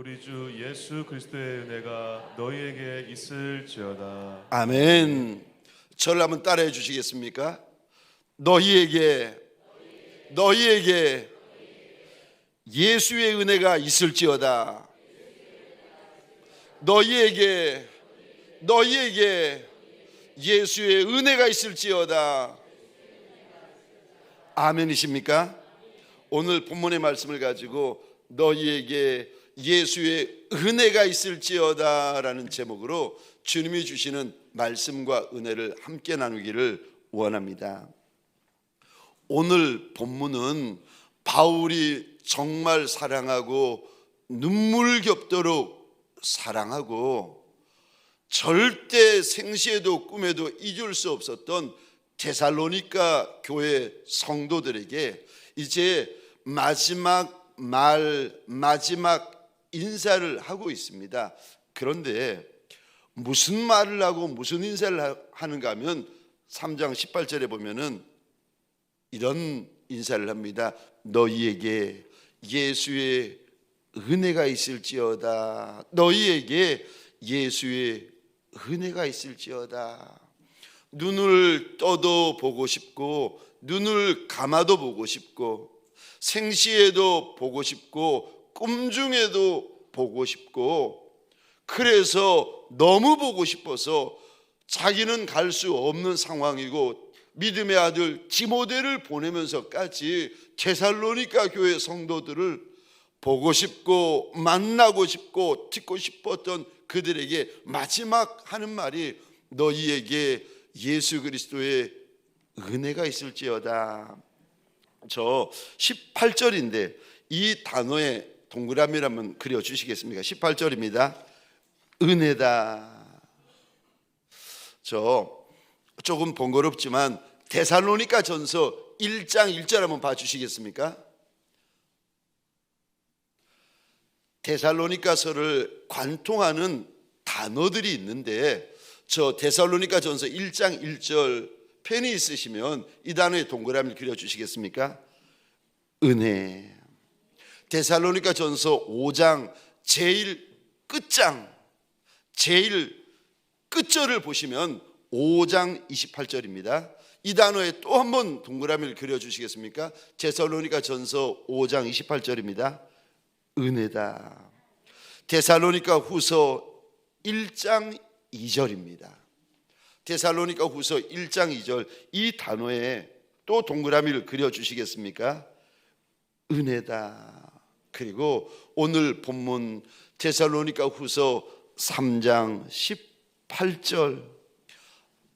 우리 주 예수 그리스도의 은혜가 너희에게 있을지어다. 아멘. 저를 한번 따라해 주시겠습니까? 너희에게 너희에게 예수의 은혜가 있을지어다. 너희에게 너희에게 예수의 은혜가 있을지어다. 아멘이십니까? 오늘 본문의 말씀을 가지고 너희에게 예수의 은혜가 있을지어다라는 제목으로 주님이 주시는 말씀과 은혜를 함께 나누기를 원합니다. 오늘 본문은 바울이 정말 사랑하고 눈물겹도록 사랑하고 절대 생시에도 꿈에도 잊을 수 없었던 데살로니가 교회 성도들에게 이제 마지막 말 마지막 인사를 하고 있습니다. 그런데 무슨 말을 하고 무슨 인사를 하- 하는가 하면 3장 18절에 보면은 이런 인사를 합니다. 너희에게 예수의 은혜가 있을지어다. 너희에게 예수의 은혜가 있을지어다. 눈을 떠도 보고 싶고 눈을 감아도 보고 싶고 생시에도 보고 싶고 꿈 중에도 보고 싶고 그래서 너무 보고 싶어서 자기는 갈 수 없는 상황이고 믿음의 아들 디모데를 보내면서까지 제살로니가 교회 성도들을 보고 싶고 만나고 싶고 듣고 싶었던 그들에게 마지막 하는 말이 너희에게 예수 그리스도의 은혜가 있을지어다. 저 18절인데 이 단어에 동그라미를 한번 그려 주시겠습니까? 18절입니다. 은혜다. 저 조금 번거롭지만 데살로니가 전서 1장 1절 한번 봐 주시겠습니까? 데살로니가서를 관통하는 단어들이 있는데 저 데살로니가 전서 1장 1절 펜이 있으시면 이 단어에 동그라미를 그려 주시겠습니까? 은혜. 데살로니가 전서 5장 제일 끝장 제일 끝절을 보시면 5장 28절입니다. 이 단어에 또 한 번 동그라미를 그려 주시겠습니까? 데살로니가 전서 5장 28절입니다. 은혜다. 데살로니가 후서 1장 2절입니다. 데살로니가 후서 1장 2절 이 단어에 또 동그라미를 그려 주시겠습니까? 은혜다. 그리고 오늘 본문 데살로니가 후서 3장 18절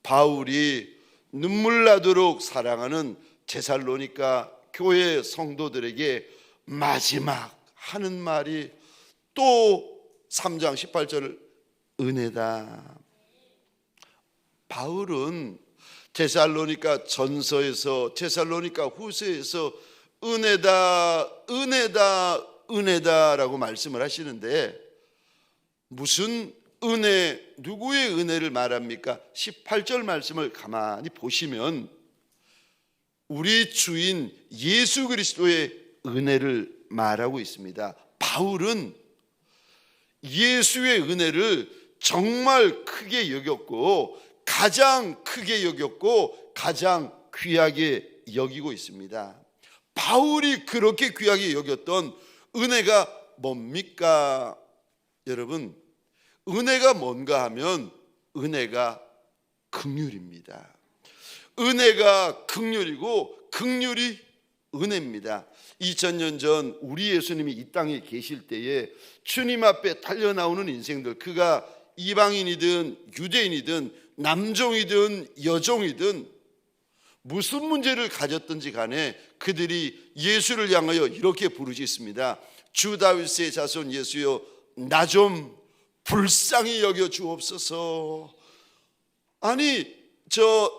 바울이 눈물 나도록 사랑하는 데살로니가 교회 성도들에게 마지막 하는 말이 또 3장 18절 은혜다. 바울은 데살로니가 전서에서 데살로니가 후서에서 은혜다 은혜다 은혜다라고 말씀을 하시는데 무슨 은혜 누구의 은혜를 말합니까? 18절 말씀을 가만히 보시면 우리 주인 예수 그리스도의 은혜를 말하고 있습니다. 바울은 예수의 은혜를 정말 크게 여겼고 가장 크게 여겼고 가장 귀하게 여기고 있습니다. 바울이 그렇게 귀하게 여겼던 은혜가 뭡니까? 여러분, 은혜가 뭔가 하면 은혜가 극률입니다. 은혜가 극률이고 극률이 은혜입니다. 2000년 전 우리 예수님이 이 땅에 계실 때에 주님 앞에 달려 나오는 인생들 그가 이방인이든 유대인이든 남종이든 여종이든 무슨 문제를 가졌든지 간에 그들이 예수를 향하여 이렇게 부르짖습니다. 주 다윗의 자손 예수여 나 좀 불쌍히 여겨 주옵소서. 아니 저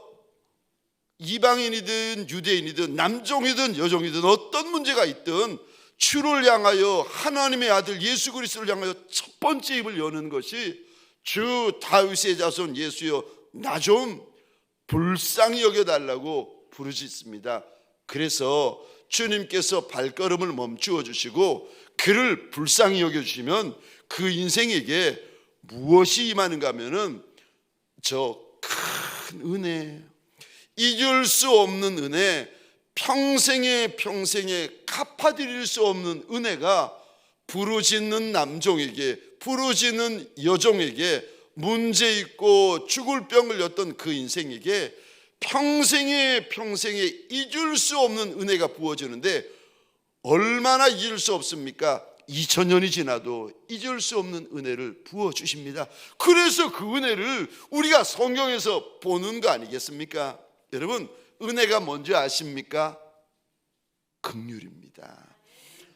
이방인이든 유대인이든 남종이든 여종이든 어떤 문제가 있든 주를 향하여 하나님의 아들 예수 그리스도를 향하여 첫 번째 입을 여는 것이 주 다윗의 자손 예수여 나 좀 불쌍히 여겨 달라고 부르짖습니다. 그래서 주님께서 발걸음을 멈추어 주시고 그를 불쌍히 여겨 주시면 그 인생에게 무엇이 임하는가 하면은 저 큰 은혜 잊을 수 없는 은혜 평생에 평생에 갚아드릴 수 없는 은혜가 부르짖는 남종에게 부르짖는 여종에게 문제 있고 죽을 병을 였던 그 인생에게 평생에 평생에 잊을 수 없는 은혜가 부어지는데 얼마나 잊을 수 없습니까? 2000년이 지나도 잊을 수 없는 은혜를 부어 주십니다. 그래서 그 은혜를 우리가 성경에서 보는 거 아니겠습니까? 여러분, 은혜가 뭔지 아십니까? 긍휼입니다.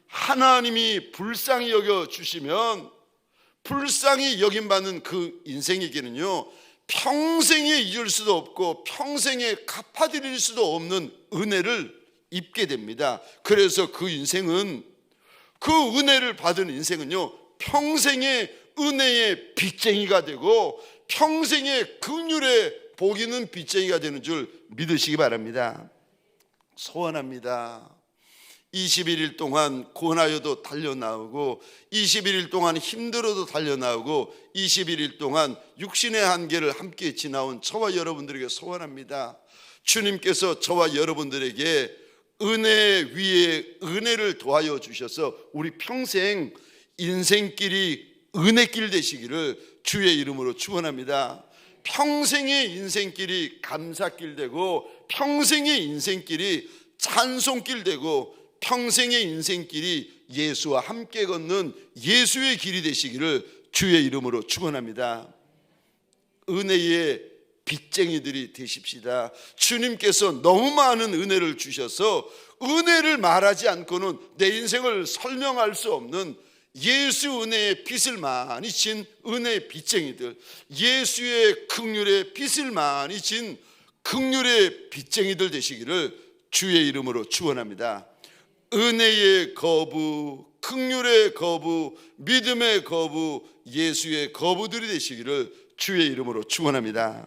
하나님이 불쌍히 여겨 주시면 불쌍히 여김 받는 그 인생에게는요. 평생에 잊을 수도 없고 평생에 갚아드릴 수도 없는 은혜를 입게 됩니다. 그래서 그 인생은 그 은혜를 받은 인생은요. 평생의 은혜의 빚쟁이가 되고 평생의 긍휼의 복 있는 빚쟁이가 되는 줄 믿으시기 바랍니다. 소원합니다. 21일 동안 고나여도 달려나오고 21일 동안 힘들어도 달려나오고 21일 동안 육신의 한계를 함께 지나온 저와 여러분들에게 소원합니다. 주님께서 저와 여러분들에게 은혜 위에 은혜를 더하여 주셔서 우리 평생 인생길이 은혜길 되시기를 주의 이름으로 축원합니다. 평생의 인생길이 감사길 되고 평생의 인생길이 찬송길 되고 평생의 인생길이 예수와 함께 걷는 예수의 길이 되시기를 주의 이름으로 축원합니다. 은혜의 빚쟁이들이 되십시다. 주님께서 너무 많은 은혜를 주셔서 은혜를 말하지 않고는 내 인생을 설명할 수 없는 예수 은혜의 빚을 많이 진 은혜의 빚쟁이들, 예수의 긍휼의 빚을 많이 진 긍휼의 빚쟁이들 되시기를 주의 이름으로 축원합니다. 은혜의 거부, 긍휼의 거부, 믿음의 거부, 예수의 거부들이 되시기를 주의 이름으로 축원합니다.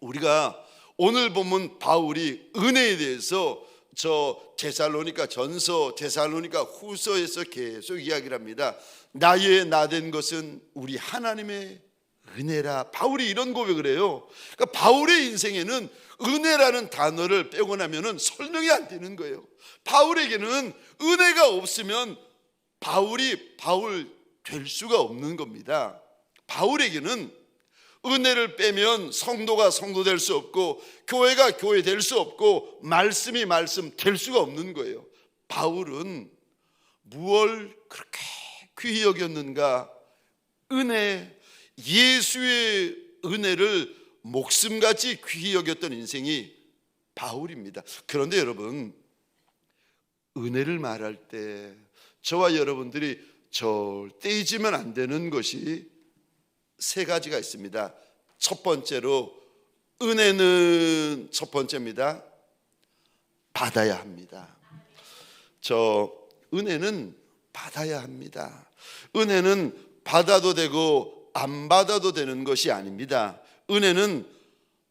우리가 오늘 보면 바울이 은혜에 대해서 저 데살로니가 전서, 데살로니가 후서에서 계속 이야기를 합니다. 나의 나 된 것은 우리 하나님의 은혜라. 바울이 이런 고백을 해요. 그러니까 바울의 인생에는 은혜라는 단어를 빼고 나면은 설명이 안 되는 거예요. 바울에게는 은혜가 없으면 바울이 바울 될 수가 없는 겁니다. 바울에게는 은혜를 빼면 성도가 성도 될 수 없고 교회가 교회 될 수 없고 말씀이 말씀 될 수가 없는 거예요. 바울은 무얼 그렇게 귀히 여겼는가? 은혜, 예수의 은혜를 목숨같이 귀히 여겼던 인생이 바울입니다. 그런데 여러분, 은혜를 말할 때 저와 여러분들이 절대 잊으면 안 되는 것이 세 가지가 있습니다. 첫 번째로 은혜는 첫 번째입니다. 받아야 합니다. 저 은혜는 받아야 합니다. 은혜는 받아도 되고 안 받아도 되는 것이 아닙니다. 은혜는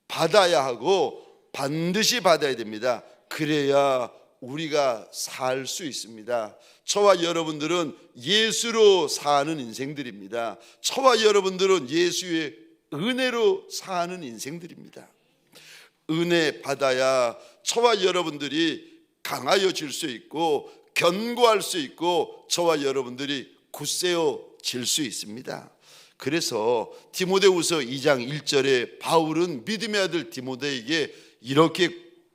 받아야 하고 반드시 받아야 됩니다. 그래야 우리가 살 수 있습니다. 저와 여러분들은 예수로 사는 인생들입니다. 저와 여러분들은 예수의 은혜로 사는 인생들입니다. 은혜 받아야 저와 여러분들이 강하여질 수 있고 견고할 수 있고 저와 여러분들이 굳세어질 수 있습니다. 그래서 디모데후서 2장 1절에 바울은 믿음의 아들 디모데에게 이렇게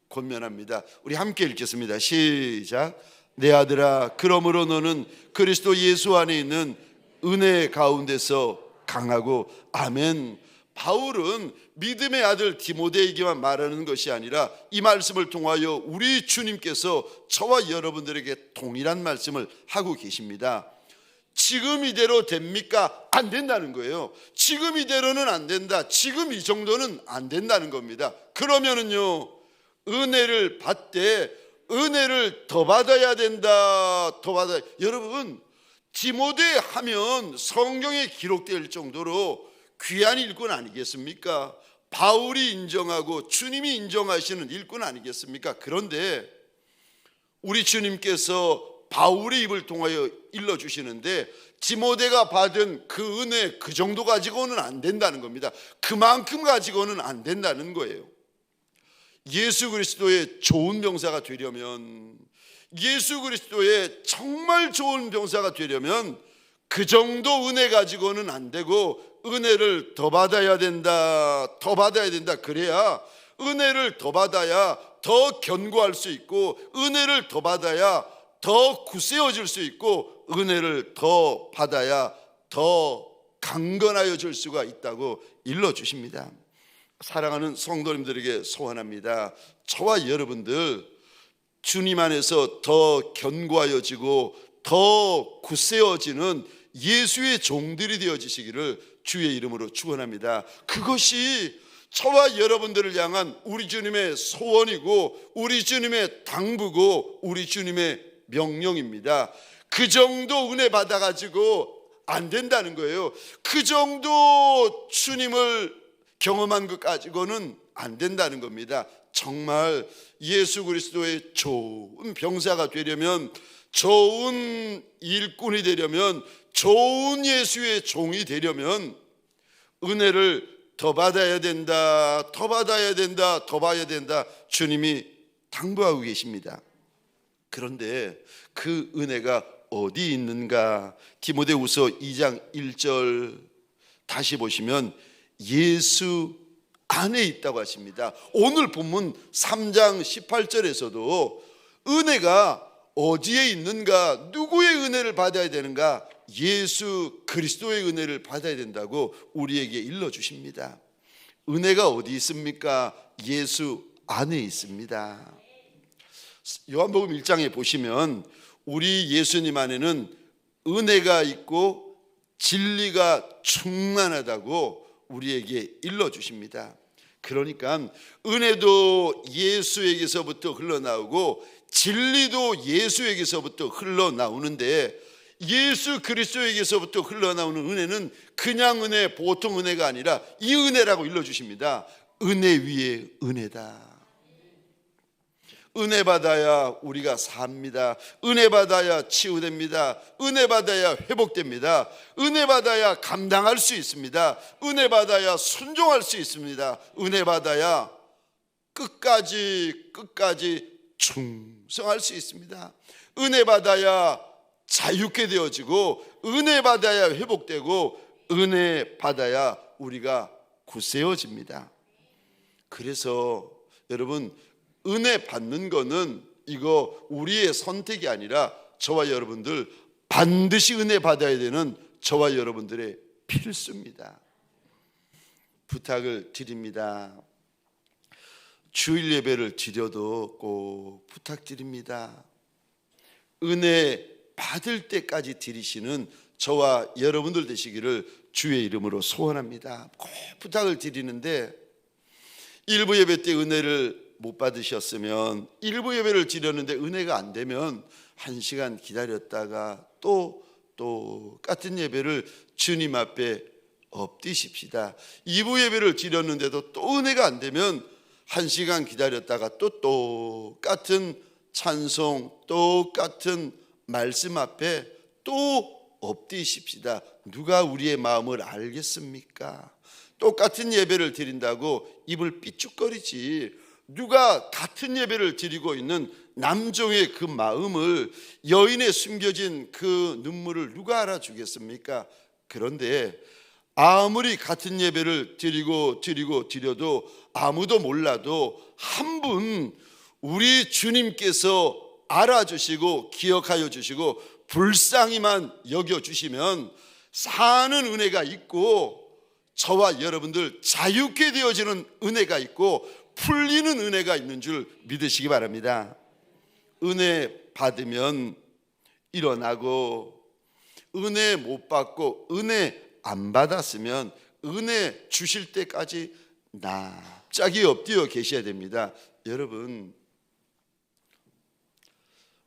권면합니다. 우리 함께 읽겠습니다. 시작. 내 아들아, 그러므로 너는 그리스도 예수 안에 있는 은혜 가운데서 강하고 아멘. 바울은 믿음의 아들 디모데에게만 말하는 것이 아니라 이 말씀을 통하여 우리 주님께서 저와 여러분들에게 동일한 말씀을 하고 계십니다. 지금 이대로 됩니까? 안 된다는 거예요. 지금 이대로는 안 된다. 지금 이 정도는 안 된다는 겁니다. 그러면은요, 은혜를 받되 은혜를 더 받아야 된다. 더 받아. 여러분, 디모데 하면 성경에 기록될 정도로 귀한 일꾼 아니겠습니까? 바울이 인정하고 주님이 인정하시는 일꾼 아니겠습니까? 그런데 우리 주님께서 바울의 입을 통하여 일러 주시는데 디모데가 받은 그 은혜 그 정도 가지고는 안 된다는 겁니다. 그만큼 가지고는 안 된다는 거예요. 예수 그리스도의 좋은 병사가 되려면 예수 그리스도의 정말 좋은 병사가 되려면 그 정도 은혜 가지고는 안 되고 은혜를 더 받아야 된다. 더 받아야 된다. 그래야 은혜를 더 받아야 더 견고할 수 있고 은혜를 더 받아야 더 굳세어질 수 있고 은혜를 더 받아야 더 강건하여 질 수가 있다고 일러 주십니다. 사랑하는 성도님들에게 소원합니다. 저와 여러분들 주님 안에서 더 견고하여지고 더 굳세어지는 예수의 종들이 되어지시기를 주의 이름으로 축원합니다. 그것이 저와 여러분들을 향한 우리 주님의 소원이고 우리 주님의 당부고 우리 주님의 명령입니다. 그 정도 은혜 받아 가지고 안 된다는 거예요. 그 정도 주님을 경험한 것 가지고는 안 된다는 겁니다. 정말 예수 그리스도의 좋은 병사가 되려면 좋은 일꾼이 되려면 좋은 예수의 종이 되려면 은혜를 더 받아야 된다, 더 받아야 된다, 더 봐야 된다. 주님이 당부하고 계십니다. 그런데 그 은혜가 어디 있는가? 디모데후서 2장 1절 다시 보시면 예수 안에 있다고 하십니다. 오늘 본문 3장 18절에서도 은혜가 어디에 있는가? 누구의 은혜를 받아야 되는가? 예수 그리스도의 은혜를 받아야 된다고 우리에게 일러 주십니다. 은혜가 어디 있습니까? 예수 안에 있습니다. 요한복음 1장에 보시면 우리 예수님 안에는 은혜가 있고 진리가 충만하다고 우리에게 일러 주십니다. 그러니까 은혜도 예수에게서부터 흘러나오고 진리도 예수에게서부터 흘러나오는데 예수 그리스도에게서부터 흘러나오는 은혜는 그냥 은혜, 보통 은혜가 아니라 이 은혜라고 일러 주십니다. 은혜 위에 은혜다. 은혜 받아야 우리가 삽니다. 은혜 받아야 치유됩니다. 은혜 받아야 회복됩니다. 은혜 받아야 감당할 수 있습니다. 은혜 받아야 순종할 수 있습니다. 은혜 받아야 끝까지 끝까지 충성할 수 있습니다. 은혜 받아야 자유케 되어지고 은혜 받아야 회복되고 은혜 받아야 우리가 굳세어집니다. 그래서 여러분 은혜 받는 거는 이거 우리의 선택이 아니라 저와 여러분들 반드시 은혜 받아야 되는 저와 여러분들의 필수입니다. 부탁을 드립니다. 주일 예배를 드려도 꼭 부탁드립니다. 은혜 받을 때까지 드리시는 저와 여러분들 되시기를 주의 이름으로 소원합니다. 꼭 부탁을 드리는데 일부 예배 때 은혜를 못 받으셨으면 일부 예배를 드렸는데 은혜가 안 되면 한 시간 기다렸다가 또 똑같은 예배를 주님 앞에 엎디십시다. 2부 예배를 드렸는데도 또 은혜가 안 되면 한 시간 기다렸다가 또 똑같은 찬송, 똑같은 말씀 앞에 또 엎디십시다. 누가 우리의 마음을 알겠습니까? 똑같은 예배를 드린다고 입을 삐죽거리지. 누가 같은 예배를 드리고 있는 남종의 그 마음을 여인의 숨겨진 그 눈물을 누가 알아주겠습니까? 그런데 아무리 같은 예배를 드리고 드리고 드려도 아무도 몰라도 한 분 우리 주님께서 알아주시고 기억하여 주시고 불쌍히만 여겨 주시면 사는 은혜가 있고 저와 여러분들 자유케 되어지는 은혜가 있고 풀리는 은혜가 있는 줄 믿으시기 바랍니다. 은혜 받으면 일어나고 은혜 못 받고 은혜 안 받았으면 은혜 주실 때까지 납작이 엎드려 계셔야 됩니다. 여러분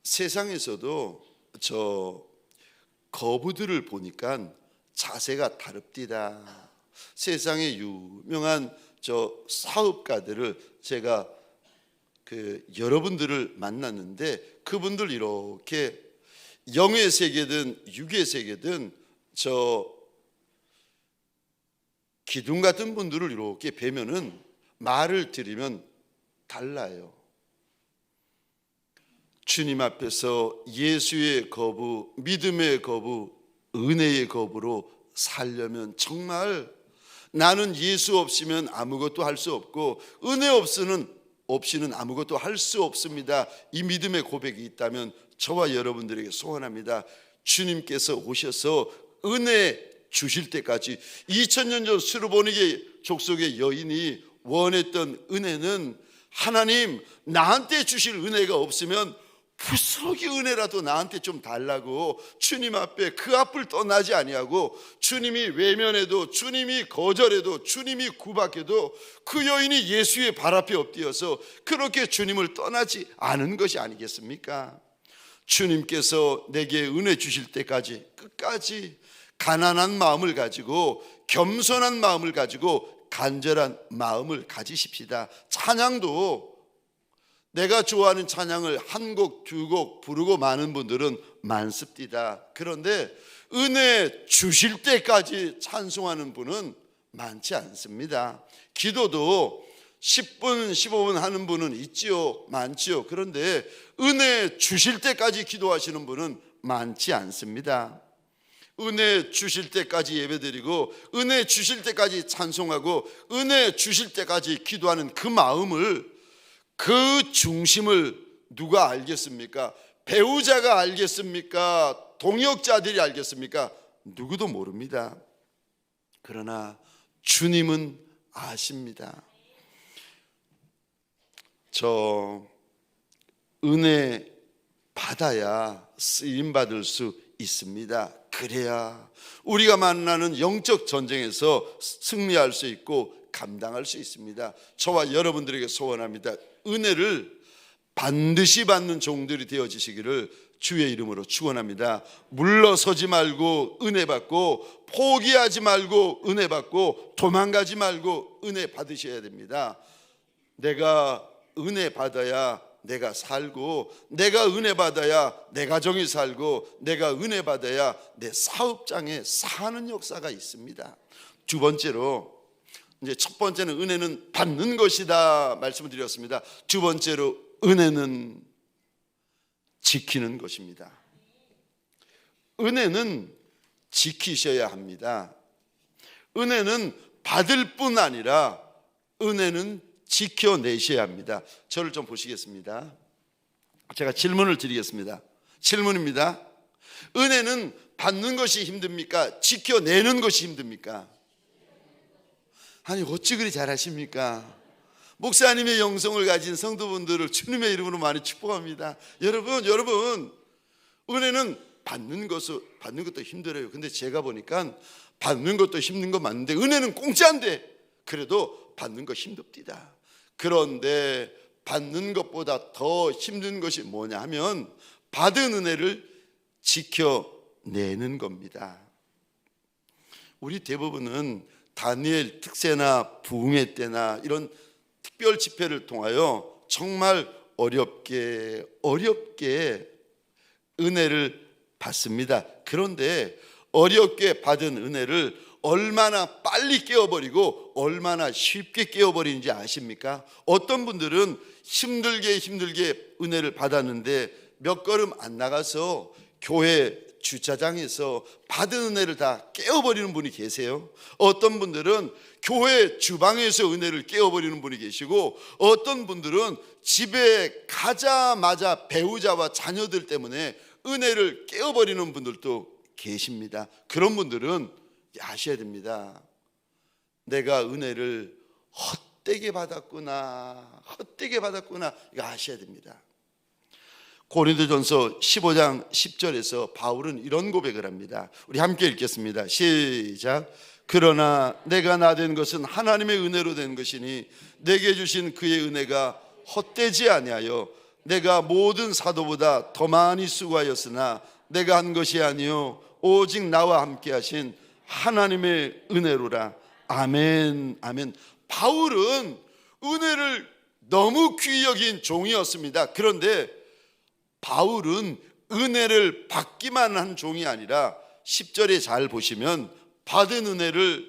세상에서도 저 거부들을 보니까 자세가 다릅디다. 세상에 유명한 저 사업가들을 제가 그 여러분들을 만났는데 그분들 이렇게 영의 세계든 육의 세계든 저 기둥 같은 분들을 이렇게 뵈면은 말을 드리면 달라요. 주님 앞에서 예수의 거부, 믿음의 거부, 은혜의 거부로 살려면 정말 나는 예수 없이면 아무것도 할 수 없고 은혜 없이는 없이는 아무것도 할 수 없습니다. 이 믿음의 고백이 있다면 저와 여러분들에게 소원합니다. 주님께서 오셔서 은혜 주실 때까지 2000년 전 수르보니게 족속의 여인이 원했던 은혜는 하나님 나한테 주실 은혜가 없으면 부스러기 은혜라도 나한테 좀 달라고 주님 앞에 그 앞을 떠나지 아니하고 주님이 외면해도 주님이 거절해도 주님이 구박해도 그 여인이 예수의 발 앞에 엎드려서 그렇게 주님을 떠나지 않은 것이 아니겠습니까? 주님께서 내게 은혜 주실 때까지 끝까지 가난한 마음을 가지고 겸손한 마음을 가지고 간절한 마음을 가지십시다. 찬양도 내가 좋아하는 찬양을 한 곡, 두 곡 부르고 많은 분들은 많습니다. 그런데 은혜 주실 때까지 찬송하는 분은 많지 않습니다. 기도도 10분, 15분 하는 분은 있지요. 많지요. 그런데 은혜 주실 때까지 기도하시는 분은 많지 않습니다. 은혜 주실 때까지 예배드리고 은혜 주실 때까지 찬송하고 은혜 주실 때까지 기도하는 그 마음을 그 중심을 누가 알겠습니까? 배우자가 알겠습니까? 동역자들이 알겠습니까? 누구도 모릅니다. 그러나 주님은 아십니다. 저 은혜 받아야 쓰임 받을 수 있습니다. 그래야 우리가 만나는 영적 전쟁에서 승리할 수 있고 감당할 수 있습니다. 저와 여러분들에게 소원합니다. 은혜를 반드시 받는 종들이 되어지시기를 주의 이름으로 축원합니다. 물러서지 말고 은혜 받고 포기하지 말고 은혜 받고 도망가지 말고 은혜 받으셔야 됩니다. 내가 은혜 받아야 내가 살고 내가 은혜 받아야 내 가정이 살고 내가 은혜 받아야 내 사업장에 사는 역사가 있습니다. 두 번째로 이제 첫 번째는 은혜는 받는 것이다 말씀을 드렸습니다. 두 번째로 은혜는 지키는 것입니다. 은혜는 지키셔야 합니다. 은혜는 받을 뿐 아니라 은혜는 지켜내셔야 합니다. 저를 좀 보시겠습니다. 제가 질문을 드리겠습니다. 질문입니다. 은혜는 받는 것이 힘듭니까? 지켜내는 것이 힘듭니까? 아니 어찌 그리 잘하십니까? 목사님의 영성을 가진 성도분들을 주님의 이름으로 많이 축복합니다. 여러분, 여러분, 은혜는 받는 것을 받는 것도 힘들어요. 근데 제가 보니까 받는 것도 힘든 거 맞는데 은혜는 공짜인데 그래도 받는 거 힘듭니다. 그런데 받는 것보다 더 힘든 것이 뭐냐 하면 받은 은혜를 지켜내는 겁니다. 우리 대부분은 다니엘 특세나 부흥회 때나 이런 특별 집회를 통하여 정말 어렵게 어렵게 은혜를 받습니다. 그런데 어렵게 받은 은혜를 얼마나 빨리 깨어버리고 얼마나 쉽게 깨어버리는지 아십니까? 어떤 분들은 힘들게 힘들게 은혜를 받았는데 몇 걸음 안 나가서 교회 주차장에서 받은 은혜를 다 깨어버리는 분이 계세요. 어떤 분들은 교회 주방에서 은혜를 깨어버리는 분이 계시고 어떤 분들은 집에 가자마자 배우자와 자녀들 때문에 은혜를 깨어버리는 분들도 계십니다. 그런 분들은 아셔야 됩니다. 내가 은혜를 헛되게 받았구나. 헛되게 받았구나. 이거 아셔야 됩니다. 고린도전서 15장 10절에서 바울은 이런 고백을 합니다. 우리 함께 읽겠습니다. 시작. 그러나 내가 나 된 것은 하나님의 은혜로 된 것이니 내게 주신 그의 은혜가 헛되지 아니하여 내가 모든 사도보다 더 많이 수고하였으나 내가 한 것이 아니요 오직 나와 함께 하신 하나님의 은혜로라. 아멘. 아멘. 바울은 은혜를 너무 귀히 여긴 종이었습니다. 그런데 바울은 은혜를 받기만 한 종이 아니라 10절에 잘 보시면 받은 은혜를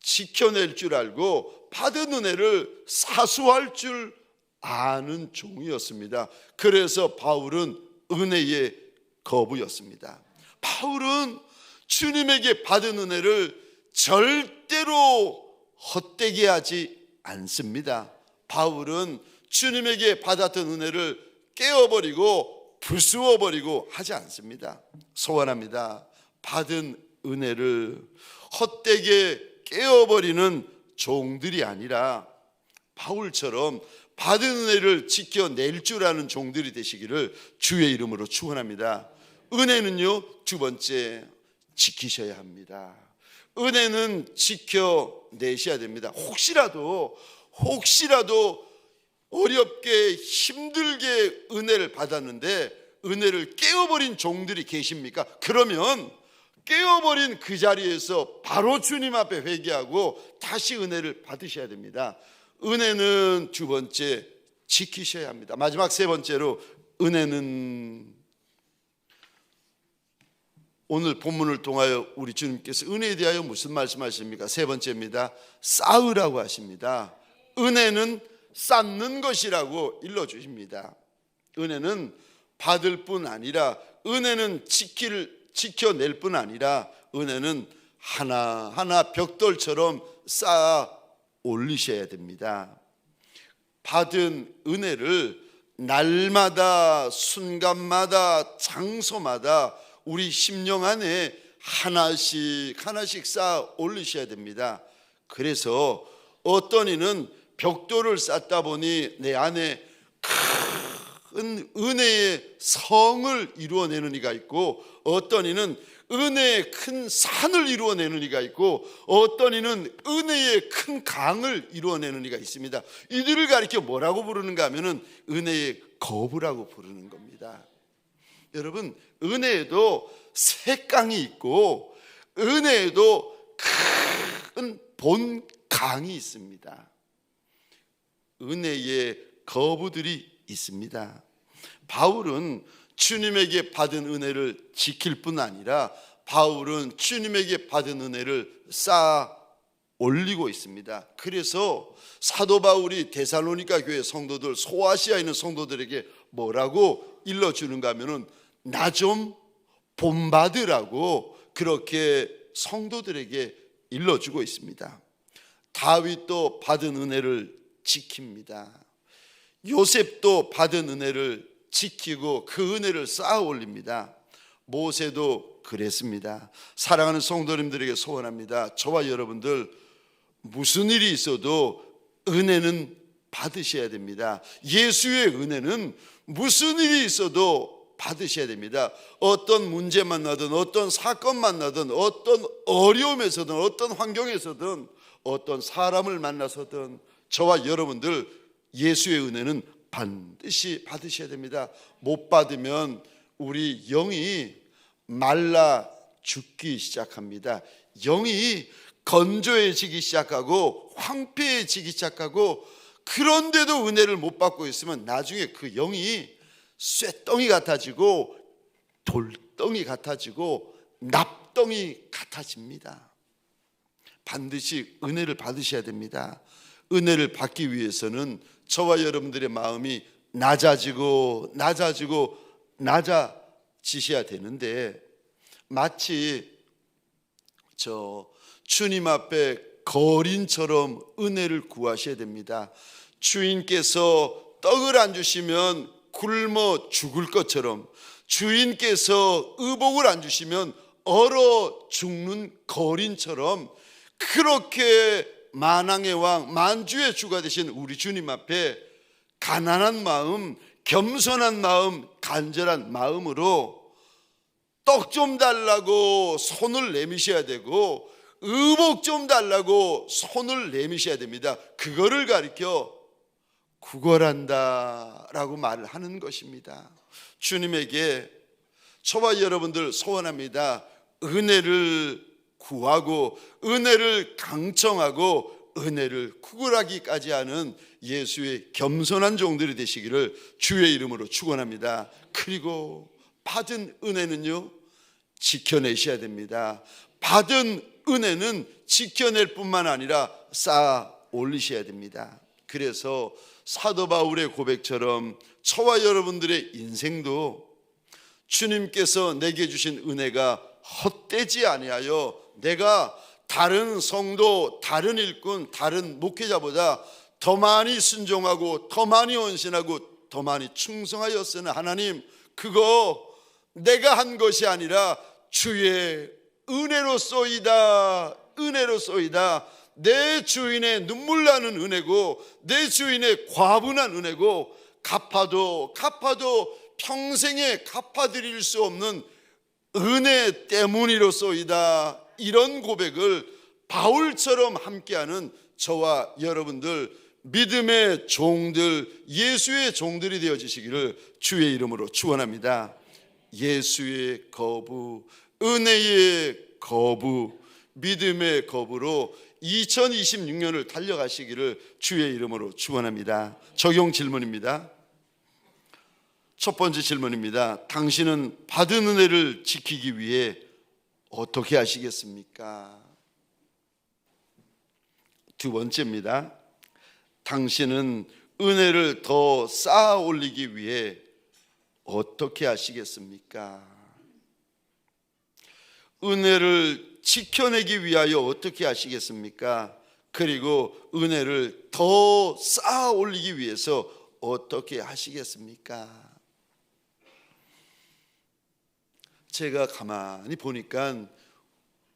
지켜낼 줄 알고 받은 은혜를 사수할 줄 아는 종이었습니다. 그래서 바울은 은혜의 거부였습니다. 바울은 주님에게 받은 은혜를 절대로 헛되게 하지 않습니다. 바울은 주님에게 받았던 은혜를 깨어버리고 부수어버리고 하지 않습니다. 소원합니다. 받은 은혜를 헛되게 깨어버리는 종들이 아니라 바울처럼 받은 은혜를 지켜낼 줄 아는 종들이 되시기를 주의 이름으로 축원합니다. 은혜는요 두 번째 지키셔야 합니다. 은혜는 지켜내셔야 됩니다. 혹시라도 혹시라도 어렵게 힘들게 은혜를 받았는데 은혜를 깨어버린 종들이 계십니까? 그러면 깨어버린 그 자리에서 바로 주님 앞에 회개하고 다시 은혜를 받으셔야 됩니다. 은혜는 두 번째 지키셔야 합니다. 마지막 세 번째로 은혜는 오늘 본문을 통하여 우리 주님께서 은혜에 대하여 무슨 말씀하십니까? 세 번째입니다. 쌓으라고 하십니다. 은혜는 쌓는 것이라고 일러 주십니다. 은혜는 받을 뿐 아니라 은혜는 지킬 지켜낼 뿐 아니라 은혜는 하나 하나 벽돌처럼 쌓아 올리셔야 됩니다. 받은 은혜를 날마다 순간마다 장소마다 우리 심령 안에 하나씩 하나씩 쌓아 올리셔야 됩니다. 그래서 어떤 이는 벽돌을 쌓다 보니 내 안에 큰 은혜의 성을 이루어내는 이가 있고 어떤 이는 은혜의 큰 산을 이루어내는 이가 있고 어떤 이는 은혜의 큰 강을 이루어내는 이가 있습니다. 이들을 가리켜 뭐라고 부르는가 하면은 은혜의 거부라고 부르는 겁니다. 여러분 은혜에도 색강이 있고 은혜에도 큰 본 강이 있습니다. 은혜의 거부들이 있습니다. 바울은 주님에게 받은 은혜를 지킬 뿐 아니라 바울은 주님에게 받은 은혜를 쌓아 올리고 있습니다. 그래서 사도 바울이 데살로니가 교회 성도들 소아시아에 있는 성도들에게 뭐라고 일러 주는가 하면은 나 좀 본받으라고 그렇게 성도들에게 일러 주고 있습니다. 다윗도 받은 은혜를 지킵니다. 요셉도 받은 은혜를 지키고 그 은혜를 쌓아 올립니다. 모세도 그랬습니다. 사랑하는 성도님들에게 소원합니다. 저와 여러분들 무슨 일이 있어도 은혜는 받으셔야 됩니다. 예수의 은혜는 무슨 일이 있어도 받으셔야 됩니다. 어떤 문제 만나든 어떤 사건 만나든 어떤 어려움에서든 어떤 환경에서든 어떤 사람을 만나서든 저와 여러분들 예수의 은혜는 반드시 받으셔야 됩니다. 못 받으면 우리 영이 말라 죽기 시작합니다. 영이 건조해지기 시작하고 황폐해지기 시작하고 그런데도 은혜를 못 받고 있으면 나중에 그 영이 쇠덩이 같아지고 돌덩이 같아지고 납덩이 같아집니다. 반드시 은혜를 받으셔야 됩니다. 은혜를 받기 위해서는 저와 여러분들의 마음이 낮아지고 낮아지고 낮아지셔야 되는데 마치 저 주님 앞에 거린처럼 은혜를 구하셔야 됩니다. 주인께서 떡을 안 주시면 굶어 죽을 것처럼 주인께서 의복을 안 주시면 얼어 죽는 거린처럼 그렇게 만왕의 왕 만주의 주가 되신 우리 주님 앞에 가난한 마음 겸손한 마음 간절한 마음으로 떡 좀 달라고 손을 내미셔야 되고 의복 좀 달라고 손을 내미셔야 됩니다. 그거를 가리켜 구걸한다라고 말을 하는 것입니다. 주님에게 저와 여러분들 소원합니다. 은혜를 구하고 은혜를 강청하고 은혜를 구걸하기까지 하는 예수의 겸손한 종들이 되시기를 주의 이름으로 축원합니다. 그리고 받은 은혜는요 지켜내셔야 됩니다. 받은 은혜는 지켜낼 뿐만 아니라 쌓아 올리셔야 됩니다. 그래서 사도 바울의 고백처럼 저와 여러분들의 인생도 주님께서 내게 주신 은혜가 헛되지 아니하여 내가 다른 성도, 다른 일꾼, 다른 목회자보다 더 많이 순종하고 더 많이 헌신하고 더 많이 충성하였으나 하나님 그거 내가 한 것이 아니라 주의 은혜로소이다. 은혜로소이다. 내 주인의 눈물 나는 은혜고 내 주인의 과분한 은혜고 갚아도 갚아도 평생에 갚아드릴 수 없는 은혜 때문이로소이다 이런 고백을 바울처럼 함께하는 저와 여러분들 믿음의 종들 예수의 종들이 되어지시기를 주의 이름으로 축원합니다. 예수의 거부, 은혜의 거부, 믿음의 거부로 2026년을 달려가시기를 주의 이름으로 축원합니다. 적용 질문입니다. 첫 번째 질문입니다. 당신은 받은 은혜를 지키기 위해 어떻게 하시겠습니까? 두 번째입니다. 당신은 은혜를 더 쌓아 올리기 위해 어떻게 하시겠습니까? 은혜를 지켜내기 위하여 어떻게 하시겠습니까? 그리고 은혜를 더 쌓아 올리기 위해서 어떻게 하시겠습니까? 제가 가만히 보니까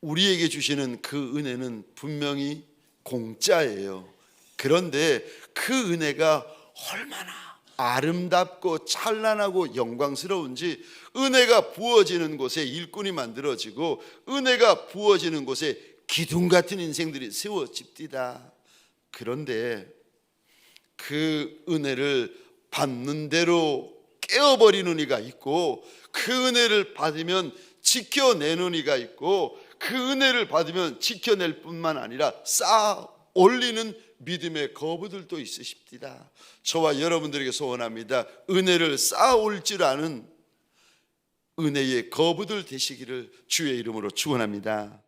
우리에게 주시는 그 은혜는 분명히 공짜예요. 그런데 그 은혜가 얼마나 아름답고 찬란하고 영광스러운지 은혜가 부어지는 곳에 일꾼이 만들어지고 은혜가 부어지는 곳에 기둥 같은 인생들이 세워집디다. 그런데 그 은혜를 받는 대로 깨어버리는 이가 있고 그 은혜를 받으면 지켜내는 이가 있고 그 은혜를 받으면 지켜낼 뿐만 아니라 쌓아 올리는 믿음의 거부들도 있으십니다. 저와 여러분들에게 소원합니다. 은혜를 쌓아 올 줄 아는 은혜의 거부들 되시기를 주의 이름으로 축원합니다.